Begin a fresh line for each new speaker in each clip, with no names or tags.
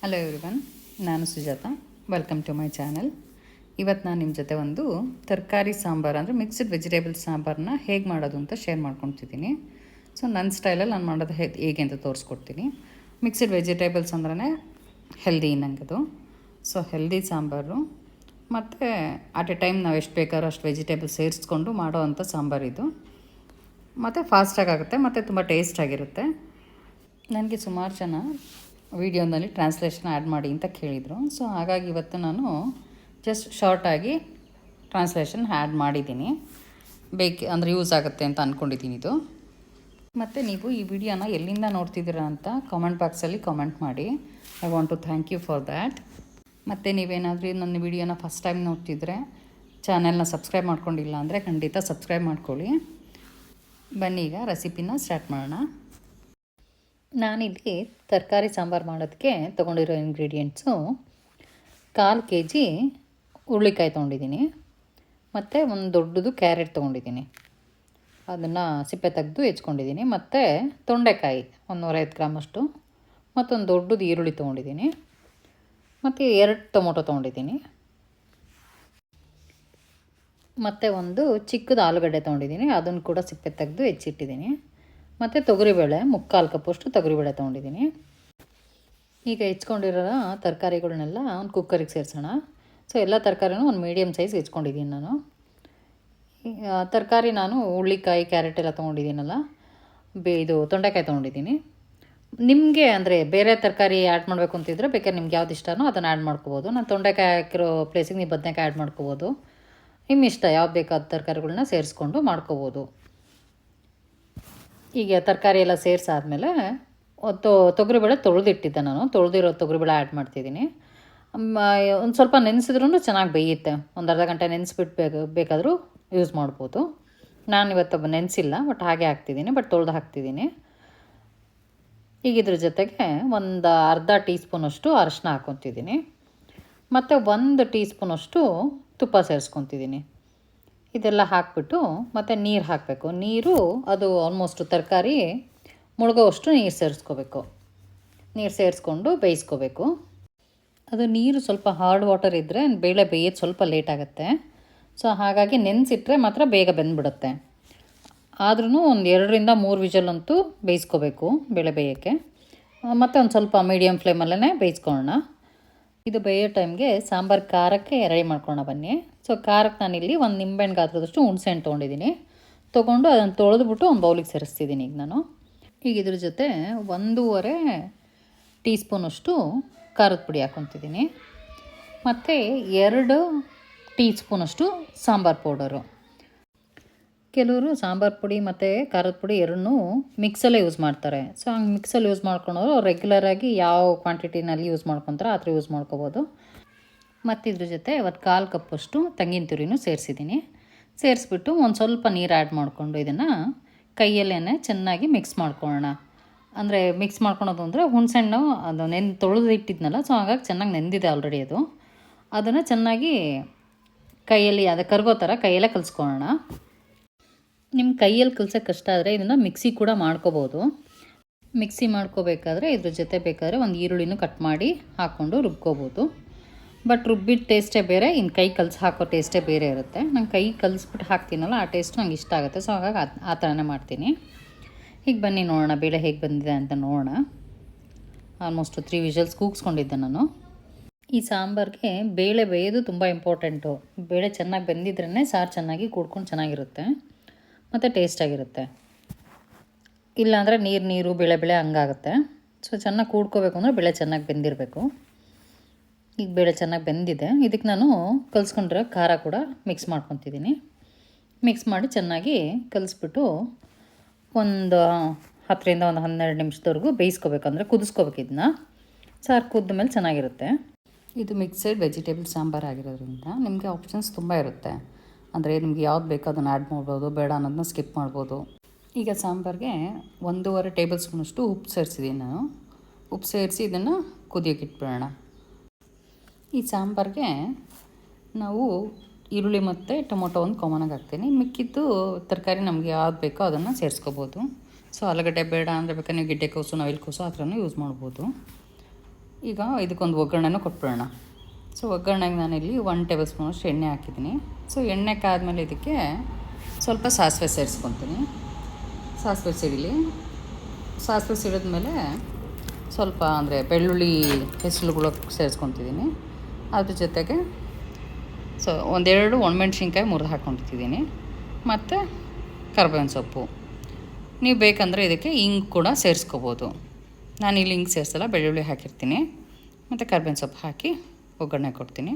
Hello everyone ನಾನು Sujatha. Welcome to my channel ಇವತ್ತು ನಾನು ನಿಮ್ಮ ಜೊತೆ ಒಂದು ತರಕಾರಿ ಸಾಂಬಾರು, ಅಂದರೆ ಮಿಕ್ಸ್ಡ್ ವೆಜಿಟೇಬಲ್ ಸಾಂಬಾರನ್ನ ಹೇಗೆ ಮಾಡೋದು ಅಂತ ಶೇರ್ ಮಾಡ್ಕೊತಿದ್ದೀನಿ ಸೊ ನನ್ನ ಸ್ಟೈಲಲ್ಲಿ ನಾನು ಮಾಡೋದು ಹೇಗೆ ಅಂತ ತೋರಿಸ್ಕೊಡ್ತೀನಿ. ಮಿಕ್ಸ್ಡ್ ವೆಜಿಟೇಬಲ್ಸ್ ಅಂದ್ರೆ ಹೆಲ್ದಿ ಅದು ಸೊ ಹೆಲ್ದಿ ಸಾಂಬಾರು. ಮತ್ತು ಅಟ್ ಎ ಟೈಮ್ ನಾವು ಎಷ್ಟು ಬೇಕಾದ್ರೂ ಅಷ್ಟು ವೆಜಿಟೇಬಲ್ ಸೇರಿಸ್ಕೊಂಡು ಮಾಡೋ ಅಂಥ ಸಾಂಬಾರಿದು ಮತ್ತು ಫಾಸ್ಟಾಗಿ ಆಗುತ್ತೆ, ಮತ್ತು ತುಂಬ ಟೇಸ್ಟಾಗಿರುತ್ತೆ ನನಗೆ ಸುಮಾರು ಜನ ವೀಡಿಯೋನಲ್ಲಿ ಟ್ರಾನ್ಸ್ಲೇಷನ್ ಆ್ಯಡ್ ಮಾಡಿ ಅಂತ ಕೇಳಿದರು. ಸೊ, ಹಾಗಾಗಿ ಇವತ್ತು ನಾನು ಜಸ್ಟ್ ಶಾರ್ಟಾಗಿ ಟ್ರಾನ್ಸ್ಲೇಷನ್ ಆ್ಯಡ್ ಮಾಡಿದ್ದೀನಿ. ಬೇಕು, ಅಂದರೆ ಯೂಸ್ ಆಗುತ್ತೆ ಅಂತ ಅಂದ್ಕೊಂಡಿದ್ದೀನಿ ಇದು. ಮತ್ತು ನೀವು ಈ ವಿಡಿಯೋನ ಎಲ್ಲಿಂದ ನೋಡ್ತಿದ್ದೀರಾ ಅಂತ ಕಾಮೆಂಟ್ ಬಾಕ್ಸಲ್ಲಿ ಕಾಮೆಂಟ್ ಮಾಡಿ. I want to thank you for that ಮತ್ತು ನೀವೇನಾದರೂ ನನ್ನ ವಿಡಿಯೋನ ಫಸ್ಟ್ ಟೈಮ್ ನೋಡ್ತಿದ್ರೆ ಚಾನೆಲ್ನ ಸಬ್ಸ್ಕ್ರೈಬ್ ಮಾಡ್ಕೊಂಡಿಲ್ಲ ಅಂದರೆ ಖಂಡಿತ ಸಬ್ಸ್ಕ್ರೈಬ್ ಮಾಡ್ಕೊಳ್ಳಿ. ಬನ್ನಿ ಈಗ ರೆಸಿಪಿನ ಸ್ಟಾರ್ಟ್ ಮಾಡೋಣ. ನಾನಿಲ್ಲಿ ತರಕಾರಿ ಸಾಂಬಾರು ಮಾಡೋದಕ್ಕೆ ತೊಗೊಂಡಿರೋ ಇಂಗ್ರೀಡಿಯೆಂಟ್ಸು ಕಾಲು ಕೆ ಜಿ ಹುರುಳಿಕಾಯಿ ತೊಗೊಂಡಿದ್ದೀನಿ. ಮತ್ತು ಒಂದು ದೊಡ್ಡದು ಕ್ಯಾರೆಟ್ ತೊಗೊಂಡಿದ್ದೀನಿ. ಅದನ್ನು ಸಿಪ್ಪೆ ತೆಗೆದು ಹೆಚ್ಕೊಂಡಿದ್ದೀನಿ. ಮತ್ತು ತೊಂಡೆಕಾಯಿ ಒಂದು ನೂರೈವತ್ತು ಗ್ರಾಮಷ್ಟು, ಮತ್ತೊಂದು ದೊಡ್ಡದು ಈರುಳ್ಳಿ ತೊಗೊಂಡಿದ್ದೀನಿ. ಮತ್ತು ಎರಡು ಟೊಮೊಟೊ ತೊಗೊಂಡಿದ್ದೀನಿ. ಮತ್ತು ಒಂದು ಚಿಕ್ಕದು ಆಲೂಗಡ್ಡೆ ತೊಗೊಂಡಿದ್ದೀನಿ. ಅದನ್ನು ಕೂಡ ಸಿಪ್ಪೆ ತೆಗೆದು ಹೆಚ್ಚಿಟ್ಟಿದ್ದೀನಿ. ಮತ್ತು ತೊಗರಿಬೇಳೆ, ಮುಕ್ಕಾಲು ಕಪ್ಪಷ್ಟು ತೊಗರಿಬೇಳೆ ತೊಗೊಂಡಿದ್ದೀನಿ. ಈಗ ಹೆಚ್ಕೊಂಡಿರೋ ತರಕಾರಿಗಳನ್ನೆಲ್ಲ ಒಂದು ಕುಕ್ಕರಿಗೆ ಸೇರಿಸೋಣ. ಸೊ ಎಲ್ಲ ತರಕಾರಿನೂ ಒಂದು ಮೀಡಿಯಮ್ ಸೈಜ್ ಹೆಚ್ಕೊಂಡಿದ್ದೀನಿ ನಾನು. ತರಕಾರಿ ನಾನು ಹುಳ್ಳಿಕಾಯಿ ಕ್ಯಾರೆಟ್ ಎಲ್ಲ ತೊಗೊಂಡಿದ್ದೀನಲ್ಲ. ಬೇ, ಇದು ತೊಂಡೆಕಾಯಿ ತೊಗೊಂಡಿದ್ದೀನಿ. ನಿಮಗೆ ಅಂದರೆ ಬೇರೆ ತರಕಾರಿ ಆ್ಯಡ್ ಮಾಡಬೇಕು ಅಂತಿದ್ರೆ ಬೇಕಾದ್ರೆ ನಿಮ್ಗೆ ಯಾವ್ದು ಇಷ್ಟನೋ ಅದನ್ನು ಆ್ಯಡ್ ಮಾಡ್ಕೋಬೋದು. ನಾನು ತೊಂಡೆಕಾಯಿ ಹಾಕಿರೋ ಪ್ಲೇಸಿಗೆ ನೀವು ಬದನೆಕಾಯಿ ಆ್ಯಡ್ ಮಾಡ್ಕೋಬೋದು. ನಿಮ್ಮ ಇಷ್ಟ ಯಾವ್ದು ಬೇಕಾದ ತರಕಾರಿಗಳನ್ನ ಸೇರಿಸ್ಕೊಂಡು ಮಾಡ್ಕೋಬೋದು. ಈಗ ತರಕಾರಿ ಎಲ್ಲ ಸೇರಿಸಾದ್ಮೇಲೆ ತೊ ತೊಗರಿಬೇಳೆ ತೊಳೆದಿಟ್ಟಿದ್ದೆ ನಾನು. ತೊಳೆದಿರೋ ತೊಗರಿಬೇಳೆ ಆ್ಯಡ್ ಮಾಡ್ತಿದ್ದೀನಿ. ಒಂದು ಸ್ವಲ್ಪ ನೆನೆಸಿದ್ರೂ ಚೆನ್ನಾಗಿ ಬೇಯುತ್ತೆ. ಒಂದು ಅರ್ಧ ಗಂಟೆ ನೆನೆಸ್ಬಿಟ್ಟು ಬೇಕು ಬೇಕಾದರೂ ಯೂಸ್ ಮಾಡ್ಬೋದು. ನಾನು ಇವತ್ತು ನೆನೆಸಿಲ್ಲ ಬಟ್ ಹಾಗೆ ಹಾಕ್ತಿದ್ದೀನಿ ಬಟ್ ತೊಳೆದು ಹಾಕ್ತಿದ್ದೀನಿ. ಈಗ ಇದ್ರ ಜೊತೆಗೆ ಒಂದು ಅರ್ಧ ಟೀ ಸ್ಪೂನಷ್ಟು ಅರಶಿನ ಹಾಕ್ಕೊತಿದ್ದೀನಿ ಮತ್ತು ಒಂದು ಟೀ ಸ್ಪೂನಷ್ಟು ತುಪ್ಪ ಸೇರಿಸ್ಕೊತಿದ್ದೀನಿ. ಇದೆಲ್ಲ ಹಾಕಿಬಿಟ್ಟು ಮತ್ತು ನೀರು ಹಾಕಬೇಕು. ನೀರು ಅದು ಆಲ್ಮೋಸ್ಟ್ ತರಕಾರಿ ಮುಳುಗೋವಷ್ಟು ನೀರು ಸೇರಿಸ್ಕೋಬೇಕು. ನೀರು ಸೇರಿಸ್ಕೊಂಡು ಬೇಯಿಸ್ಕೋಬೇಕು. ಅದು ನೀರು ಸ್ವಲ್ಪ ಹಾರ್ಡ್ ವಾಟರ್ ಇದ್ದರೆ ಬೇಳೆ ಬೇಯೋದು ಸ್ವಲ್ಪ ಲೇಟ್ ಆಗುತ್ತೆ. ಸೊ ಹಾಗಾಗಿ ನೆನೆಸಿಟ್ರೆ ಮಾತ್ರ ಬೇಗ ಬೆಂದ್ಬಿಡುತ್ತೆ. ಆದ್ರೂ ಒಂದು ಎರಡರಿಂದ ಮೂರು ವಿಜಲ್ಲಂತೂ ಬೇಯಿಸ್ಕೋಬೇಕು ಬೇಳೆ ಬೇಯೋಕ್ಕೆ. ಮತ್ತು ಒಂದು ಸ್ವಲ್ಪ ಮೀಡಿಯಮ್ ಫ್ಲೇಮಲ್ಲೇ ಬೇಯಿಸ್ಕೊಳ್ಳೋಣ ಇದು ಬೇಯೋ ಟೈಮ್ಗೆ ಸಾಂಬಾರು ಖಾರಕ್ಕೆ ರೆಡಿ ಮಾಡ್ಕೊಳ್ಳೋಣ ಬನ್ನಿ. ಸೊ ಖಾರಕ್ಕೆ ನಾನಿಲ್ಲಿ ಒಂದು ನಿಂಬೆಹಣ್ಣು ಗಾತ್ರದಷ್ಟು ಹುಣಸೆಹಣ್ಣು ತೊಗೊಂಡಿದ್ದೀನಿ ತೊಗೊಂಡು ಅದನ್ನು ತೊಳೆದ್ಬಿಟ್ಟು ಒಂದು ಬೌಲಿಗೆ ಸೇರಿಸ್ತಿದ್ದೀನಿ ಈಗ ನಾನು. ಈಗ ಇದ್ರ ಜೊತೆ ಒಂದೂವರೆ ಟೀ ಸ್ಪೂನಷ್ಟು ಖಾರದ ಪುಡಿ ಹಾಕ್ಕೊತಿದ್ದೀನಿ ಮತ್ತು ಎರಡು ಟೀ ಸ್ಪೂನಷ್ಟು ಸಾಂಬಾರು ಪೌಡರು. ಕೆಲವರು ಸಾಂಬಾರು ಪುಡಿ ಮತ್ತು ಖಾರದ ಪುಡಿ ಎರಡನ್ನೂ ಮಿಕ್ಸಲ್ಲೇ ಯೂಸ್ ಮಾಡ್ತಾರೆ. ಸೊ ಹಂಗೆ ಮಿಕ್ಸಲ್ಲಿ ಯೂಸ್ ಮಾಡ್ಕೊಳೋರು ರೆಗ್ಯುಲರಾಗಿ ಯಾವ ಕ್ವಾಂಟಿಟಿನಲ್ಲಿ ಯೂಸ್ ಮಾಡ್ಕೊತಾರೆ ಆ ಥರ ಯೂಸ್ ಮಾಡ್ಕೋಬೋದು. ಮತ್ತು ಇದ್ರ ಜೊತೆ ಇವತ್ತು ಕಾಲು ಕಪ್ಪಷ್ಟು ತೆಂಗಿನ ತುರಿನೂ ಸೇರಿಸಿದ್ದೀನಿ. ಸೇರಿಸ್ಬಿಟ್ಟು ಒಂದು ಸ್ವಲ್ಪ ನೀರು ಆ್ಯಡ್ ಮಾಡಿಕೊಂಡು ಇದನ್ನು ಕೈಯಲ್ಲೇ ಚೆನ್ನಾಗಿ ಮಿಕ್ಸ್ ಮಾಡ್ಕೊಳ್ಳೋಣ. ಅಂದರೆ ಮಿಕ್ಸ್ ಮಾಡ್ಕೊಳೋದು ಅಂದರೆ ಹುಣಸೆಹಣ್ಣು ಅದು ನೆನ್ ತೊಳೆದು ಇಟ್ಟಿದ್ನಲ್ಲ ಸೊ ಹಾಗಾಗಿ ಚೆನ್ನಾಗಿ ನೆಂದಿದೆ ಆಲ್ರೆಡಿ ಅದು. ಅದನ್ನು ಚೆನ್ನಾಗಿ ಕೈಯಲ್ಲಿ, ಅದು ಕರ್ಗೋ ಥರ ಕೈಯಲ್ಲೇ ಕಲಿಸ್ಕೊಳ್ಳೋಣ. ನಿಮ್ಮ ಕೈಯಲ್ಲಿ ಕಲ್ಸೋಕ್ಕೆ ಕಷ್ಟ ಆದರೆ ಇದನ್ನು ಮಿಕ್ಸಿ ಕೂಡ ಮಾಡ್ಕೋಬೋದು. ಮಿಕ್ಸಿ ಮಾಡ್ಕೋಬೇಕಾದ್ರೆ ಇದ್ರ ಜೊತೆ ಬೇಕಾದರೆ ಒಂದು ಈರುಳ್ಳಿನೂ ಕಟ್ ಮಾಡಿ ಹಾಕ್ಕೊಂಡು ರುಬ್ಕೋಬೋದು. ಬಟ್ ರುಬ್ಬಿದ ಟೇಸ್ಟೇ ಬೇರೆ ಇನ್ನು ಕೈ ಕಲಸಿ ಹಾಕೋ ಟೇಸ್ಟೇ ಬೇರೆ ಇರುತ್ತೆ. ನಂಗೆ ಕೈ ಕಲಿಸ್ಬಿಟ್ಟು ಹಾಕ್ತೀನಲ್ಲ, ಆ ಟೇಸ್ಟ್ ನಂಗೆ ಇಷ್ಟ ಆಗುತ್ತೆ. ಸೊ ಹಾಗಾಗಿ ಆ ಥರನೇ ಮಾಡ್ತೀನಿ. ಈಗ ಬನ್ನಿ ನೋಡೋಣ, ಬೇಳೆ ಹೇಗೆ ಬಂದಿದೆ ಅಂತ ನೋಡೋಣ. ಆಲ್ಮೋಸ್ಟ್ ತ್ರೀ ವಿಷಲ್ಸ್ ಕೂಗಿಸ್ಕೊಂಡಿದ್ದೆ ನಾನು. ಈ ಸಾಂಬಾರಿಗೆ ಬೇಳೆ ಬೇಯೋದು ತುಂಬ ಇಂಪಾರ್ಟೆಂಟು ಬೇಳೆ ಚೆನ್ನಾಗಿ ಬೆಂದಿದ್ರೇ ಸಾರು ಚೆನ್ನಾಗಿ ಕೂಡ್ಕೊಂಡು ಚೆನ್ನಾಗಿರುತ್ತೆ. ಮತ್ತು ಟೇಸ್ಟಾಗಿರುತ್ತೆ ಇಲ್ಲಾಂದರೆ ನೀರು ನೀರು, ಬೆಳೆ ಬೆಳೆ ಹಂಗಾಗುತ್ತೆ. ಸೊ ಚೆನ್ನಾಗಿ ಕೂಡ್ಕೋಬೇಕು ಅಂದರೆ ಬೆಳೆ ಚೆನ್ನಾಗಿ ಬೆಂದಿರಬೇಕು. ಈಗ ಬೇಳೆ ಚೆನ್ನಾಗಿ ಬೆಂದಿದೆ. ಇದಕ್ಕೆ ನಾನು ಕಲಿಸ್ಕೊಂಡಿರೋ ಖಾರ ಕೂಡ ಮಿಕ್ಸ್ ಮಾಡ್ಕೊತಿದ್ದೀನಿ. ಮಿಕ್ಸ್ ಮಾಡಿ ಚೆನ್ನಾಗಿ ಕಲಿಸ್ಬಿಟ್ಟು ಒಂದು ಹತ್ತರಿಂದ ಒಂದು ಹನ್ನೆರಡು ನಿಮಿಷದವರೆಗೂ ಬೇಯಿಸ್ಕೋಬೇಕು. ಅಂದರೆ ಕುದಿಸ್ಕೋಬೇಕು ಇದನ್ನ. ಸಾರು ಕುದ್ದ ಮೇಲೆ ಚೆನ್ನಾಗಿರುತ್ತೆ. ಇದು ಮಿಕ್ಸೆಡ್ ವೆಜಿಟೇಬಲ್ ಸಾಂಬಾರು ಆಗಿರೋದ್ರಿಂದ ನಿಮಗೆ ಆಪ್ಷನ್ಸ್ ತುಂಬ ಇರುತ್ತೆ. ಅಂದರೆ ನಿಮ್ಗೆ ಯಾವ್ದು ಬೇಕೋ ಅದನ್ನು ಆ್ಯಡ್ ಮಾಡ್ಬೋದು, ಬೇಡ ಅನ್ನೋದನ್ನ ಸ್ಕಿಪ್ ಮಾಡ್ಬೋದು. ಈಗ ಸಾಂಬಾರಿಗೆ ಒಂದೂವರೆ ಟೇಬಲ್ ಸ್ಪೂನಷ್ಟು ಉಪ್ಪು ಸೇರಿಸಿದ್ದೀನಿ ನಾನು. ಉಪ್ಪು ಸೇರಿಸಿ ಇದನ್ನು ಕುದಿಯೋಕೆ ಇಟ್ಬಿಡೋಣ. ಈ ಸಾಂಬಾರಿಗೆ ನಾವು ಈರುಳ್ಳಿ ಮತ್ತು ಟೊಮೊಟೊ ಒಂದು ಕಾಮನಾಗಿ ಹಾಕ್ತೀನಿ. ಮಿಕ್ಕಿದ್ದು ತರಕಾರಿ ನಮಗೆ ಯಾವ್ದು ಬೇಕೋ ಅದನ್ನು ಸೇರಿಸ್ಕೋಬೋದು. ಸೊ ಆಲೂಗಡ್ಡೆ ಬೇಡ ಅಂದರೆ ಬೇಕಾದ್ರೆ ನೀವು ಗಿಡ್ಡೆಕೋಸು ನವಿಲು ಕೋಸು ಆ ಥರನೂ ಯೂಸ್ ಮಾಡ್ಬೋದು. ಈಗ ಇದಕ್ಕೊಂದು ಒಗ್ಗರಣೆನೂ ಕೊಟ್ಬಿಡೋಣ. ಸೊ ಒಗ್ಗರಣೆಗೆ ನಾನಿಲ್ಲಿ ಒನ್ ಟೇಬಲ್ ಸ್ಪೂನಷ್ಟು ಎಣ್ಣೆ ಹಾಕಿದ್ದೀನಿ. ಸೊ ಎಣ್ಣೆ ಕಾದ್ಮೇಲೆ ಇದಕ್ಕೆ ಸ್ವಲ್ಪ ಸಾಸಿವೆ ಸೇರಿಸ್ಕೊತೀನಿ. ಸಾಸಿವೆ ಸಿಡಿಲಿ. ಸಾಸಿವೆ ಸಿಡಿದ್ಮೇಲೆ ಸ್ವಲ್ಪ ಅಂದರೆ ಬೆಳ್ಳುಳ್ಳಿ ಹೆಸರುಗಳು ಸೇರಿಸ್ಕೊತಿದ್ದೀನಿ ಅದ್ರ ಜೊತೆಗೆ ಸೊ ಒಂದೆರಡು ಒಣಮೆಣ್ಸಿನ್ಕಾಯಿ ಮುರಿದು ಹಾಕ್ಕೊಂಡಿರ್ತಿದ್ದೀನಿ ಮತ್ತು ಕರ್ಬೇವಿನ ಸೊಪ್ಪು. ನೀವು ಬೇಕಂದರೆ ಇದಕ್ಕೆ ಹಿಂಗೆ ಕೂಡ ಸೇರಿಸ್ಕೋಬೋದು. ನಾನು ಇಲ್ಲಿ ಹಿಂಗೆ ಸೇರಿಸಲ್ಲ, ಬೆಳ್ಳುಳ್ಳಿ ಹಾಕಿರ್ತೀನಿ. ಮತ್ತು ಕರ್ಬೇವಿನ ಸೊಪ್ಪು ಹಾಕಿ ಒಗ್ಗರಣೆ ಕೊಡ್ತೀನಿ.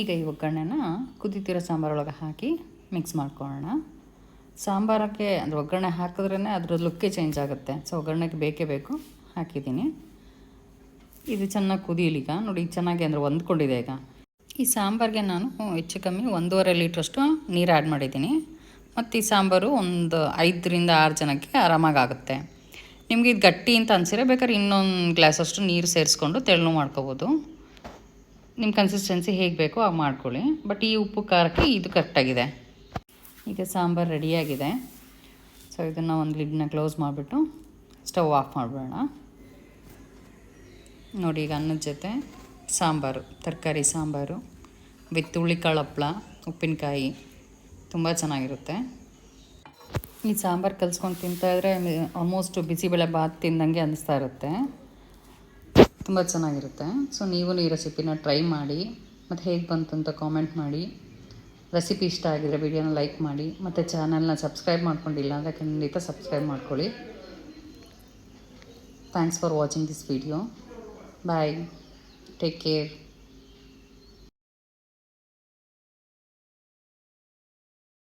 ಈಗ ಈ ಒಗ್ಗರಣೆನ ಕುದಿತಿರೋ ಸಾಂಬಾರೊಳಗೆ ಹಾಕಿ ಮಿಕ್ಸ್ ಮಾಡ್ಕೊಳ್ಳೋಣ. ಸಾಂಬಾರಕ್ಕೆ, ಅಂದರೆ ಒಗ್ಗರಣೆ ಹಾಕಿದ್ರೇ ಅದ್ರ ಲುಕ್ಕೇ ಚೇಂಜ್ ಆಗುತ್ತೆ. ಸೊ ಒಗ್ಗರಣೆಗೆ ಬೇಕೇ ಬೇಕು, ಹಾಕಿದ್ದೀನಿ. ಇದು ಚೆನ್ನಾಗಿ ಕುದೀಲಿಗ ನೋಡಿ, ಚೆನ್ನಾಗಿ ಅಂದರೆ ಹೊಂದ್ಕೊಂಡಿದೆ ಈಗ. ಈ ಸಾಂಬಾರಿಗೆ ನಾನು ಹೆಚ್ಚು ಕಮ್ಮಿ ಒಂದೂವರೆ ಲೀಟ್ರಷ್ಟು ನೀರು ಆ್ಯಡ್ ಮಾಡಿದ್ದೀನಿ. ಮತ್ತು ಈ ಸಾಂಬಾರು ಒಂದು ಐದರಿಂದ ಆರು ಜನಕ್ಕೆ ಆರಾಮಾಗಿ ಆಗುತ್ತೆ. ನಿಮಗೆ ಇದು ಗಟ್ಟಿ ಅಂತ ಅನ್ಸಿದ್ರೆ ಬೇಕಾದ್ರೆ ಇನ್ನೊಂದು ಗ್ಲಾಸಷ್ಟು ನೀರು ಸೇರಿಸ್ಕೊಂಡು ತೆಳ್ಳು ಮಾಡ್ಕೋಬೋದು. ನಿಮ್ಮ ಕನ್ಸಿಸ್ಟೆನ್ಸಿ ಹೇಗೆ ಬೇಕೋ ಹಾಗೆ ಮಾಡ್ಕೊಳ್ಳಿ. ಬಟ್ ಈ ಉಪ್ಪು ಖಾರಕ್ಕೆ ಇದು ಕರೆಕ್ಟಾಗಿದೆ. ಈಗ ಸಾಂಬಾರು ರೆಡಿಯಾಗಿದೆ. ಸೊ ಇದನ್ನು ಒಂದು ಲಿಡ್ನ ಕ್ಲೋಸ್ ಮಾಡಿಬಿಟ್ಟು ಸ್ಟವ್ ಆಫ್ ಮಾಡಿಬಿಡೋಣ. ನೋಡಿ, ಈಗ ಅನ್ನದ ಜೊತೆ ಸಾಂಬಾರು, ತರಕಾರಿ ಸಾಂಬಾರು ವಿತ್ ಹುಳಿಕಾಳು ಹಪ್ಪಳ ಉಪ್ಪಿನಕಾಯಿ, ತುಂಬ ಚೆನ್ನಾಗಿರುತ್ತೆ. ಈ ಸಾಂಬಾರು ಕಲಿಸ್ಕೊಂಡು ತಿಂತಾಯಿದ್ರೆ ಆಲ್ಮೋಸ್ಟ್ ಬಿಸಿಬೇಳೆ ಬಾತ್ ತಿಂದಂಗೆ ಅನ್ನಿಸ್ತಾ ಇರುತ್ತೆ. ತುಂಬ ಚೆನ್ನಾಗಿರುತ್ತೆ. ಸೊ ನೀವು ಈ ರೆಸಿಪಿನ ಟ್ರೈ ಮಾಡಿ, ಮತ್ತು ಹೇಗೆ ಬಂತು ಅಂತ ಕಾಮೆಂಟ್ ಮಾಡಿ. ರೆಸಿಪಿ ಇಷ್ಟ ಆಗಿದ್ರೆ ವಿಡಿಯೋನ ಲೈಕ್ ಮಾಡಿ, ಮತ್ತು ಚಾನಲ್ನ ಸಬ್ಸ್ಕ್ರೈಬ್ ಮಾಡ್ಕೊಂಡಿಲ್ಲ ಅಂದರೆ ಖಂಡಿತ ಸಬ್ಸ್ಕ್ರೈಬ್ ಮಾಡ್ಕೊಳ್ಳಿ. Thanks for watching this video Bye. Take care.